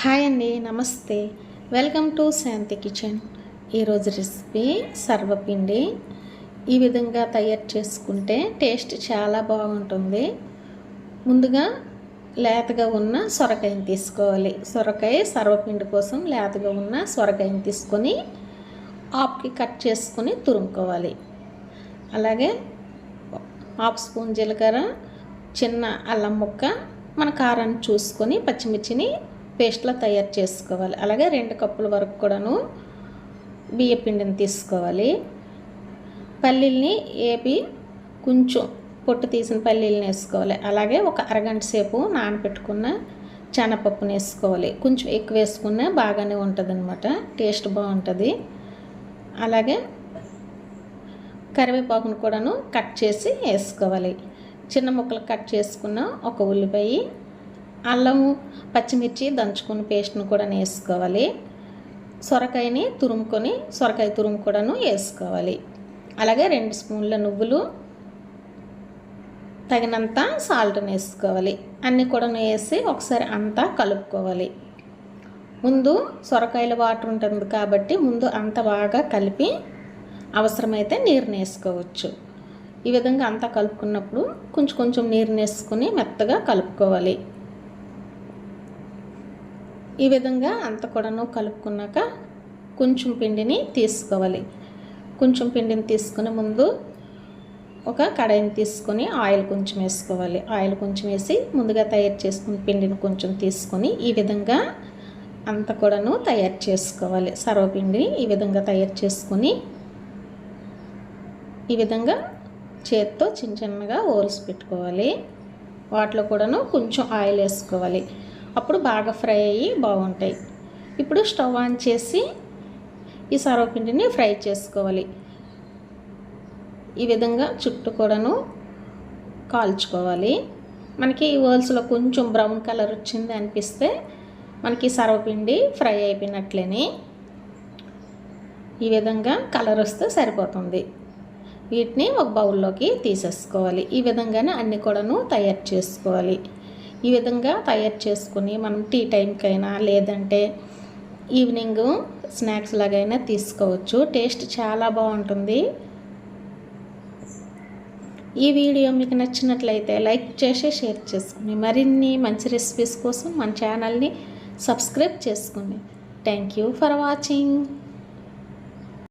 Hi అండి నమస్తే. Welcome to Shanti kitchen. ఈరోజు రెసిపీ సర్వపిండి. ఈ విధంగా తయారు చేసుకుంటే టేస్ట్ చాలా బాగుంటుంది. ముందుగా లేతగా ఉన్న సొరకాయని తీసుకోవాలి. సొరకాయ సర్వపిండి కోసం లేతగా ఉన్న సొరకాయని తీసుకొని ఆపుకి కట్ చేసుకొని తురుముకోవాలి. అలాగే హాఫ్ స్పూన్ జీలకర్ర చిన్న అల్లం ముక్క మన కారాన్ని చూసుకొని పచ్చిమిర్చిని పేస్ట్లా తయారు చేసుకోవాలి. అలాగే రెండు కప్పుల వరకు కూడాను బియ్య పిండిని తీసుకోవాలి. పల్లీల్ని ఏపి కొంచెం పొట్టు తీసిన పల్లీలను వేసుకోవాలి. అలాగే ఒక అరగంట సేపు నానబెట్టుకున్న శనగపప్పుని వేసుకోవాలి. కొంచెం ఎక్కువ వేసుకున్నా బాగానే ఉంటుంది అనమాట టేస్ట్ బాగుంటుంది. అలాగే కరివేపాకును కూడాను కట్ చేసి వేసుకోవాలి. చిన్న ముక్కలు కట్ చేసుకున్న ఒక ఉల్లిపాయ అల్లము పచ్చిమిర్చి దంచుకుని పేస్ట్ను కూడా వేసుకోవాలి సొరకాయని తురుముకొని సొరకాయ తురుము కూడాను వేసుకోవాలి. అలాగే రెండు స్పూన్ల నువ్వులు తగినంత సాల్ట్ని వేసుకోవాలి అన్నీ కూడా వేసి ఒకసారి అంతా కలుపుకోవాలి. ముందు సొరకాయల వాటర్ ఉంటుంది కాబట్టి ముందు అంత బాగా కలిపి అవసరమైతే నీరుని వేసుకోవచ్చు ఈ విధంగా అంతా కలుపుకున్నప్పుడు కొంచెం కొంచెం నీరుని వేసుకుని మెత్తగా కలుపుకోవాలి. ఈ విధంగా అంత కూడాను కలుపుకున్నాక కొంచెం పిండిని తీసుకోవాలి. కొంచెం పిండిని తీసుకుని ముందు ఒక కడాయిని తీసుకొని ఆయిల్ కొంచెం వేసుకోవాలి. ఆయిల్ కొంచెం వేసి ముందుగా తయారు చేసుకున్న పిండిని కొంచెం తీసుకొని ఈ విధంగా అంత కూడాను తయారు చేసుకోవాలి. సర్వపిండిని ఈ విధంగా తయారు చేసుకొని ఈ విధంగా చేత్తో చిన్న చిన్నగా ఓల్స్ పెట్టుకోవాలి. వాటిలో కూడాను కొంచెం ఆయిల్ వేసుకోవాలి. అప్పుడు బాగా ఫ్రై అయ్యి బాగుంటాయి. ఇప్పుడు స్టవ్ ఆన్ చేసి ఈ సర్వపిండిని ఫ్రై చేసుకోవాలి. ఈ విధంగా చుట్టూ కూడాను కాల్చుకోవాలి. మనకి ఈ ఓల్స్లో కొంచెం బ్రౌన్ కలర్ వచ్చింది అనిపిస్తే మనకి సర్వపిండి ఫ్రై అయిపోయినట్లేని ఈ విధంగా కలర్ వస్తే సరిపోతుంది. వీటిని ఒక బౌల్లోకి తీసేసుకోవాలి. ఈ విధంగానే అన్ని కూడాను తయారు చేసుకోవాలి. ఈ విధంగా తయారు చేసుకుని మనం టీ టైంకైనా లేదంటే ఈవినింగ్ స్నాక్స్ లాగైనా తీసుకోవచ్చు. టేస్ట్ చాలా బాగుంటుంది. ఈ వీడియో మీకు నచ్చినట్లయితే లైక్ చేసి షేర్ చేసుకుని మరిన్ని మంచి రెసిపీస్ కోసం మన ఛానల్ని సబ్స్క్రైబ్ చేసుకోండి థ్యాంక్ యూ ఫర్ వాచింగ్.